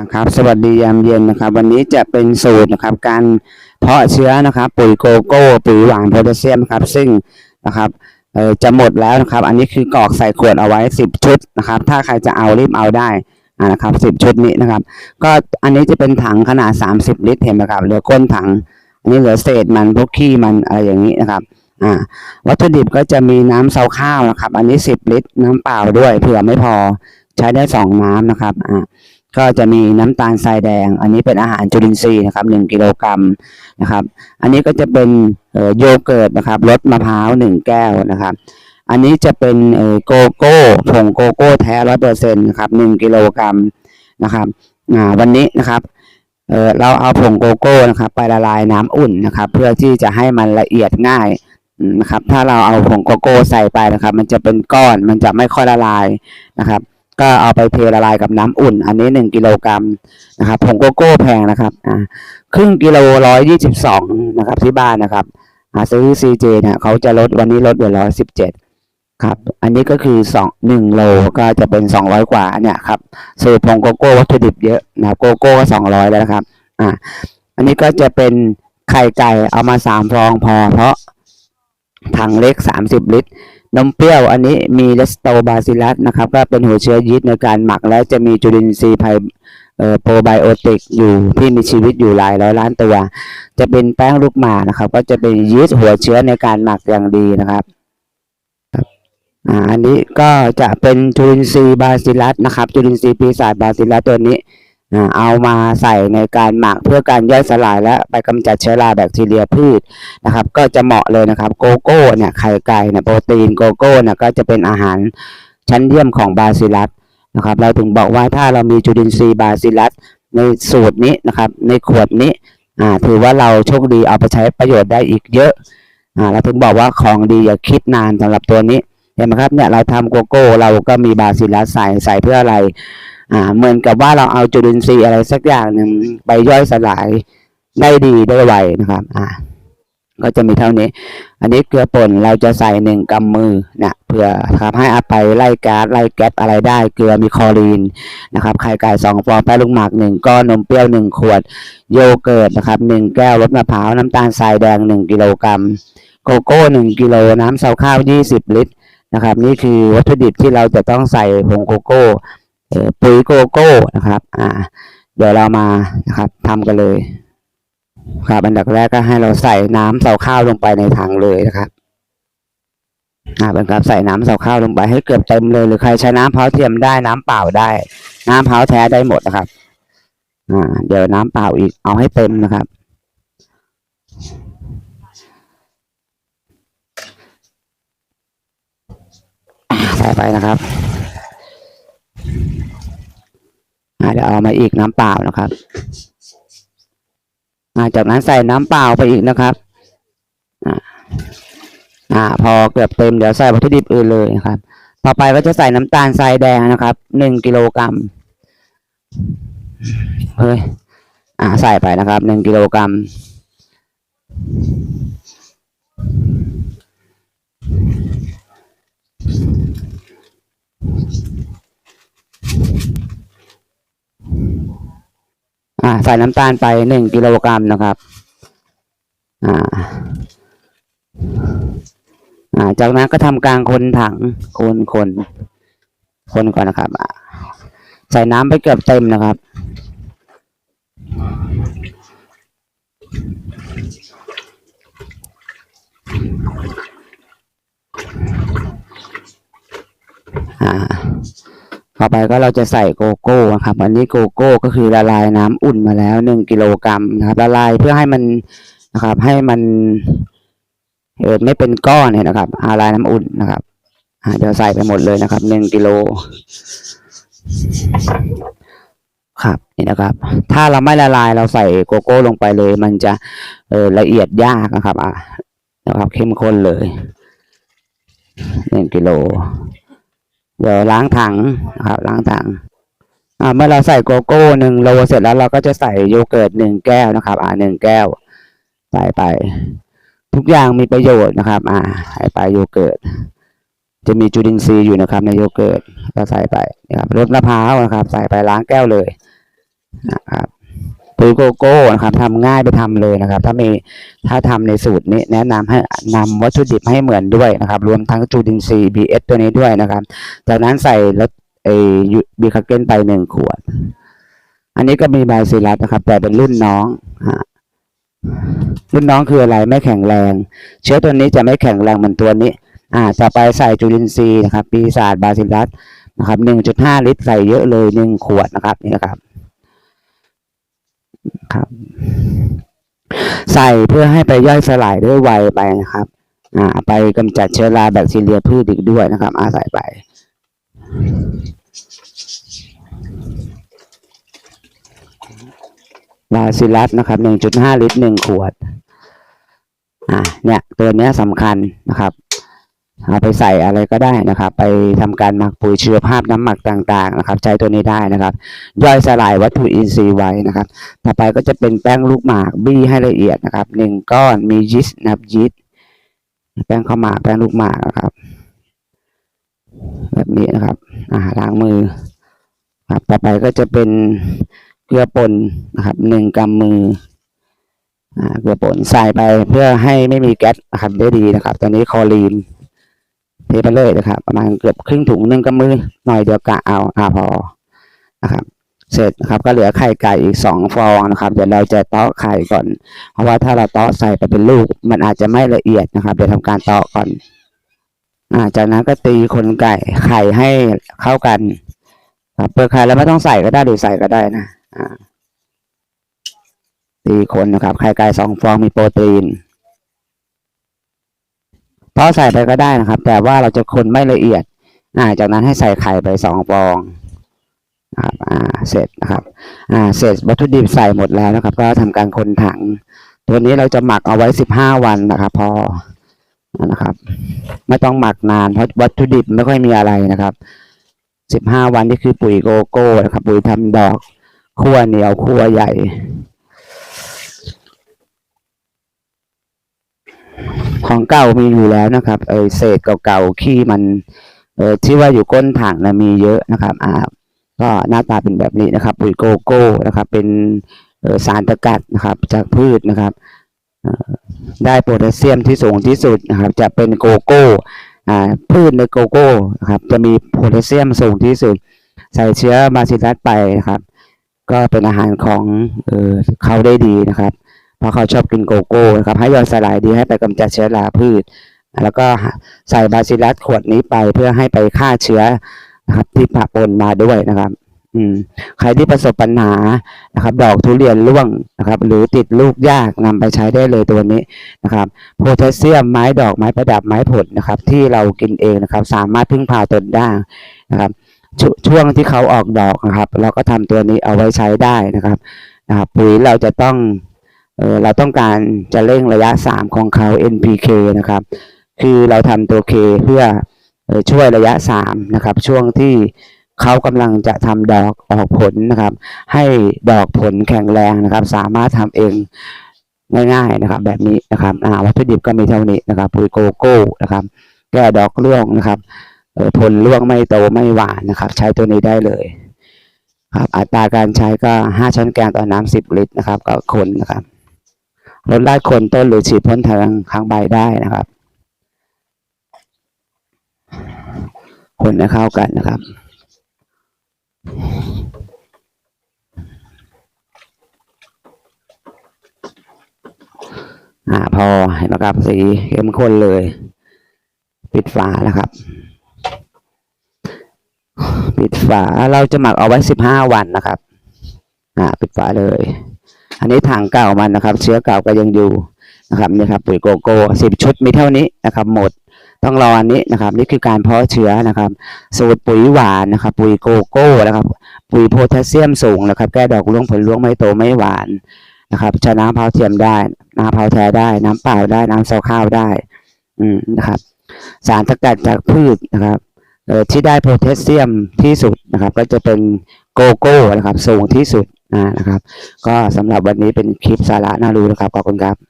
อ่าครับสวัสดียามเย็นนะครับ วันนี้จะเป็นสูตรนะครับ การเพาะเชื้อนะครับ ปุ๋ยโกโก้ปุ๋ยหวานโพแทสเซียมครับ ซึ่งนะครับเออจะหมดแล้วนะครับ อันนี้คือกรอกใส่ขวดเอาไว้สิบชุดนะครับ ถ้าใครจะเอารีบเอาได้นะครับสิบชุดนี้นะครับ ก็อันนี้จะเป็นถังขนาดสามสิบลิตรเห็นไหมครับเหลือก้นถัง อันนี้เหลือเศษมันพวกขี้มันอะไรอย่างนี้นะครับอ่าวัตถุดิบก็จะมีน้ำเซาข้าวนะครับ อันนี้สิบลิตร น้ำเปล่าด้วยเผื่อไม่พอใช้ได้สองน้ำนะครับอ่า ก็จะมีน้ำตาลทรายแดง อันนี้เป็นอาหารจุลินทรีย์นะครับหนึ่งกิโลกรัมนะครับ อันนี้ก็จะเป็นโยเกิร์ตนะครับรสมะพร้าวหนึ่งแก้วนะครับ อันนี้จะเป็นโกโก้ผงโกโก้แท้ร้อยเปอร์เซ็นต์นะครับหนึ่งกิโลกรัมนะครับวันนี้นะครับเเราเอาผงโกโก้นะครับไปละลายน้ำอุ่นนะครับ เพื่อที่จะให้มันละเอียดง่ายนะครับ ถ้าเราเอาผงโกโก้ใส่ไปนะครับ มันจะเป็นก้อนมันจะไม่ค่อยละลายนะครับ ก็เอาไปเทละลายกับน้ำอุ่น อันนี้หนึ่งกิโลกรัมนะครับผงโกโก้แพงนะครับอ่าครึ่งกิโลร้อยยี่สิบสองนะครับที่บ้านนะครับหาซื้อซีเจเนี่ยเขาจะลดวันนี้ลดเหลือร้อยสิบเจ็ดครับ อันนี้ก็คือสองหนึ่งโลก็จะเป็นสองร้อยกว่าเนี่ยครับสูตรผงโกโก้วัตถุดิบเยอะนะครับโกโก้ก็สองร้อยแล้วนะครับอ่าอันนี้ก็จะเป็นไข่ไก่เอามาสามฟองพอเพราะถังเล็กสามสิบลิตร นมเปรี้ยวอันนี้มีเลสโตบาซิลัสนะครับ ก็เป็นหัวเชื้อยีสต์ในการหมักและจะมีจุลินทรีย์ไพเอ่อโปรไบโอติกอยู่ที่มีชีวิตอยู่หลายร้อยล้านตัว จะเป็นแป้งลูกหมากนะครับ ก็จะเป็นยีสต์หัวเชื้อในการหมักอย่างดีนะครับครับอ่าอันนี้ก็จะเป็นจุลินทรีย์บาซิลัสนะครับ จุลินทรีย์ปีศาจบาซิลัสตัวนี้อ่า เอามาใส่ในการหมักเพื่อการย่อยสลายและไปกำจัดเชื้อราแบคทีเรียพืชนะครับ ก็จะเหมาะเลยนะครับโกโก้เนี่ยไข่ไก่เนี่ยโปรตีนโกโก้เนี่ยก็จะเป็นอาหารชั้นเยี่ยมของบาซิลัสนะครับ เราถึงบอกว่าถ้าเรามีจุลินทรีย์บาซิลัสในสูตรนี้นะครับ ในขวดนี้อ่าถือว่าเราโชคดีเอาไปใช้ประโยชน์ได้อีกเยอะอ่าเราถึงบอกว่าของดีอย่าคิดนานสำหรับตัวนี้เห็นไหมครับเนี่ยเราทำโกโก้เราก็มีบาซิลัสใส่ใส่เพื่ออะไร อ่าเหมือนกับว่าเราเอาจุลินทรีย์อะไรสักอย่างหนึ่งไปย่อยสลายได้ดีได้ไวนะครับ อ่า ก็จะมีเท่านี้ อันนี้เกลือป่นเราจะใส่หนึ่งกำมือนะเพื่อทำให้อาไปไล่ก๊าซไล่แก๊สอะไรได้ เกลือมีคลอรีนนะครับไข่ไก่สองฟองแป้งลูกหมากหนึ่งก้อนนมเปรี้ยวหนึ่งขวด โยเกิร์ตนะครับหนึ่งแก้วรสมะพร้าวน้ำตาลทรายแดงหนึ่งกิโลกรัมโกโก้หนึ่งกิโลน้ำเซาข้าวยี่สิบลิตรนะครับ นี่คือวัตถุดิบที่เราจะต้องใส่ผงโกโก้ ปุ๋ยโกโก้นะครับ อ่า เดี๋ยวเรามานะครับทำกันเลยครับอันดับแรกก็ให้เราใส่น้ำเสาข้าวลงไปในถังเลยนะครับอ่าเป็นการใส่น้ำเสาข้าวลงไปให้เกือบเต็มเลยหรือใครใช้น้ำเผาเทียมได้น้ำเปล่าได้ น้ำเผาแท้ได้หมดนะครับ อ่า เดี๋ยวน้ำเปล่าอีกเอาให้เต็มนะครับใส่ไปนะครับ อ่า เดี๋ยวเอามาอีกน้ำเปล่านะครับอาจากนั้นใส่น้ำเปล่าไปอีกนะครับอ่าอ่า พอเกือบเต็มเดี๋ยวใส่วัตถุดิบอื่นเลยนะครับ ต่อไปก็จะใส่น้ำตาลทรายแดงนะครับหนึ่งกิโลกรัมเฮ้ยอ่าใส่ไปนะครับหนึ่งกิโลกรัม ใส่น้ำตาลไปหนึ่งกิโลกรัมนะครับ อ่า อ่า จากนั้นก็ทำการคนถังคนคนคนก่อนนะครับใส่น้ำไปเกือบเต็มนะครับ อ่า ต่อไปก็เราจะใส่โกโก้นะครับ อันนี้โกโก้ก็คือละลายน้ำอุ่นมาแล้วหนึ่งกิโลกรัมนะครับ ละลายเพื่อให้มันนะครับ ให้มันเออไม่เป็นก้อนเนี่ยนะครับละลายน้ำอุ่นนะครับเดี๋ยวใส่ไปหมดเลยนะครับหนึ่งกิโลครับนี่นะครับ ถ้าเราไม่ละลายเราใส่โกโก้ลงไปเลย มันจะเออละเอียดยากนะครับ อะนะครับเข้มข้นเลยหนึ่งกิโล เดี๋ยวล้างถังนะครับล้างถังอ่าเมื่อเราใส่โกโก้หนึ่งโลเสร็จแล้วเราก็จะใส่โยเกิร์ตหนึ่งแก้วนะครับ อ่าหนึ่งแก้วใส่ไป ทุกอย่างมีประโยชน์นะครับ อ่าใส่ไปโยเกิร์ตจะมีจุลินทรีย์อยู่นะครับในโยเกิร์ตก็ใส่ไปนะครับรสมะพร้าวนะครับ ใส่ไปล้างแก้วเลยนะครับ ปุ๋ยโกโก้นะครับทำง่ายไปทำเลยนะครับ ถ้ามีถ้าทำในสูตรนี้แนะนำให้นำวัตถุดิบให้เหมือนด้วยนะครับ รวมทั้งจุลินทรีย์ BS ตัวนี้ด้วยนะครับ จากนั้นใส่รสเอบีคาเกนไปหนึ่งขวด อันนี้ก็มีไบซิลัสนะครับ แต่เป็นรุ่นน้องฮะรุ่นน้องคืออะไรไม่แข็งแรง เชื้อตัวนี้จะไม่แข็งแรงเหมือนตัวนี้อ่าจะไปใส่จุลินทรีย์นะครับปีศาจบาซิลัสนะครับหนึ่งจุดห้าลิตรใส่เยอะเลยหนึ่งขวดนะครับนี่นะครับ ครับ ใส่เพื่อให้ไปย่อยสลายด้วยไวไปนะครับ อ่า ไปกำจัดเชื้อราแบคทีเรียพืชอีกด้วยนะครับ อาใส่ไปบาซิลัสนะครับ1.5ลิตร1ขวด อ่า เนี่ย ตัวเนี้ยสำคัญนะครับ เอาไปใส่อะไรก็ได้นะครับ ไปทำการหมักปุ๋ยชีวภาพน้ำหมักต่างๆนะครับ ใช้ตัวนี้ได้นะครับ ย่อยสลายวัตถุอินทรีย์ไว้นะครับ ต่อไปก็จะเป็นแป้งลูกหมากบี้ให้ละเอียดนะครับหนึ่งก้อนมียีสต์นะครับยีสต์แป้งข้าวหมากแป้งลูกหมากนะครับแบบนี้นะครับอ่าล้างมือครับต่อไปก็จะเป็นเกลือป่นนะครับหนึ่งกำมืออ่าเกลือป่นใส่ไปเพื่อให้ไม่มีแก๊สนะครับได้ดีนะครับ ตอนนี้คอรีน เทไปเลยนะครับ ประมาณเกือบครึ่งถุงหนึ่งกำมือหน่อยเดียวกะเอาอ่าพอนะครับ เสร็จนะครับก็เหลือไข่ไก่อีกสองฟองนะครับเดี๋ยวเราจะเตาะไข่ก่อน เพราะว่าถ้าเราเตาะใส่ไปเป็นลูก มันอาจจะไม่ละเอียดนะครับ เดี๋ยวทำการเตาะก่อนอาจากนั้นก็ตีคนไก่ไข่ให้เข้ากันครับเปลือกไข่แล้วไม่ต้องใส่ก็ได้หรือใส่ก็ได้นะอ่าตีคนนะครับไข่ไก่สองฟองมีโปรตีน ราะใส่ไปก็ได้นะครับ แต่ว่าเราจะคนไม่ละเอียดอ่าจากนั้นให้ใส่ไข่ไปสองฟองนะครับอ่าเสร็จนะครับอ่าเสร็จวัตถุดิบใส่หมดแล้วนะครับ ก็ทำการคนถัง ตัวนี้เราจะหมักเอาไว้สิบห้าวันนะครับพอนะครับ ไม่ต้องหมักนานเพราะวัตถุดิบไม่ค่อยมีอะไรนะครับสิบห้าวันนี่คือปุ๋ยโกโก้นะครับ ปุ๋ยทำดอกขั้วเหนียวขั้วใหญ่ ของเก่ามีอยู่แล้วนะครับเออเศษเก่าๆขี้มันเออที่ว่าอยู่ก้นถังนะมีเยอะนะครับอ่าก็หน้าตาเป็นแบบนี้นะครับปุ๋ยโกโก้นะครับ เป็นสารสกัดนะครับ จากพืชนะครับได้โพแทสเซียมที่สูงที่สุดนะครับ จะเป็นโกโก้พืชในโกโก้นะครับจะมีโพแทสเซียมสูงที่สุด ใส่เชื้อบาซิลัสไปนะครับ ก็เป็นอาหารของเออเขาได้ดีนะครับ เพราะเขาชอบกินโกโก้นะครับ ให้ย่อยสลายดีให้ไปกำจัดเชื้อราพืช แล้วก็ใส่บาซิลัสขวดนี้ไปเพื่อให้ไปฆ่าเชื้อนะครับ ที่ปะปนมาด้วยนะครับ อืม ใครที่ประสบปัญหานะครับ ดอกทุเรียนร่วงนะครับ หรือติดลูกยากนำไปใช้ได้เลยตัวนี้นะครับ โพแทสเซียมไม้ดอกไม้ประดับไม้ผลนะครับ ที่เรากินเองนะครับ สามารถพึ่งพาตนได้นะครับชช่วงที่เขาออกดอกนะครับ เราก็ทำตัวนี้เอาไว้ใช้ได้นะครับนะครับปุ๋ยเราจะต้อง เราต้องการจะเร่งระยะสามของเขา NPK นะครับ คือเราทำตัวเคเพื่อช่วยระยะสามนะครับ ช่วงที่เขากำลังจะทำดอกออกผลนะครับ ให้ดอกผลแข็งแรงนะครับ สามารถทำเองง่ายๆนะครับ แบบนี้นะครับอ่าวัตถุดิบก็มีเท่านี้นะครับปุ๋ยโกโก้นะครับ แก้ดอกร่วงนะครับผลร่วงไม่โตไม่หวานนะครับ ใช้ตัวนี้ได้เลยครับอัตราการใช้ก็ห้าช้อนแกงต่อน้ำสิบลิตรนะครับก็คนนะครับ ลดรากโคนต้นหรือฉีดพ่นทางข้างใบได้นะครับ คนให้เข้ากันนะครับอ่าพอเห็นไหมครับสีเข้มข้นเลย ปิดฝานะครับ ปิดฝาเราจะหมักเอาไว้สิบห้าวันนะครับ อ่า ปิดฝาเลย อันนี้ถังเก่ามันนะครับ เชื้อเก่าก็ยังอยู่นะครับนี่ครับปุ๋ยโกโก้สิบชุดมีเท่านี้นะครับ หมดต้องรออันนี้นะครับ นี่คือการเพาะเชื้อนะครับ สูตรปุ๋ยหวานนะครับ ปุ๋ยโกโก้นะครับ ปุ๋ยโพแทสเซียมสูงนะครับ แก้ดอกร่วงผลร่วงไม่โตไม่หวานนะครับใช้น้ำมะพาเทียมได้ น้ำมะพาแท้ได้ น้ำเปล่าได้น้ำซาข้าวได้ อืมนะครับ สารสกัดจากพืชนะครับเอ่อที่ได้โพแทสเซียมที่สุดนะครับ ก็จะเป็นโกโก้นะครับ สูงที่สุด นะครับ ก็สำหรับวันนี้เป็นคลิปสาระน่ารู้นะครับ ขอบคุณครับ